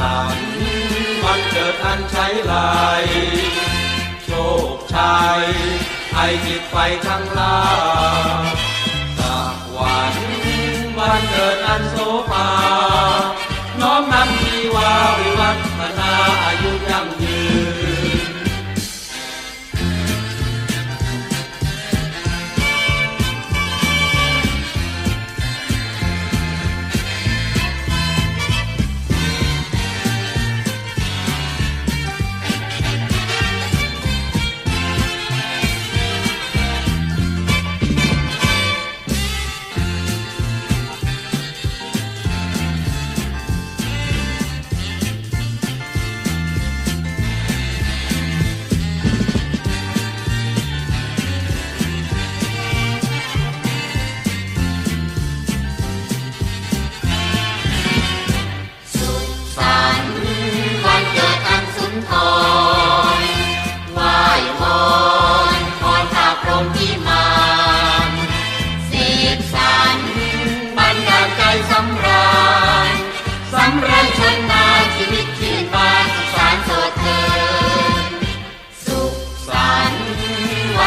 สันวันเกิดอันใช้ลายโชคชัยให้จิตไฟทั้งลาสักวันวันเกิดอันโ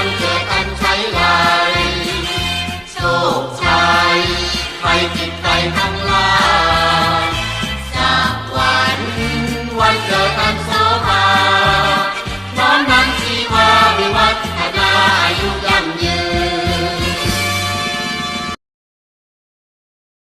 ันเจอกันใช้ไหลโชคชัยให้จิตใจทั้งหลาย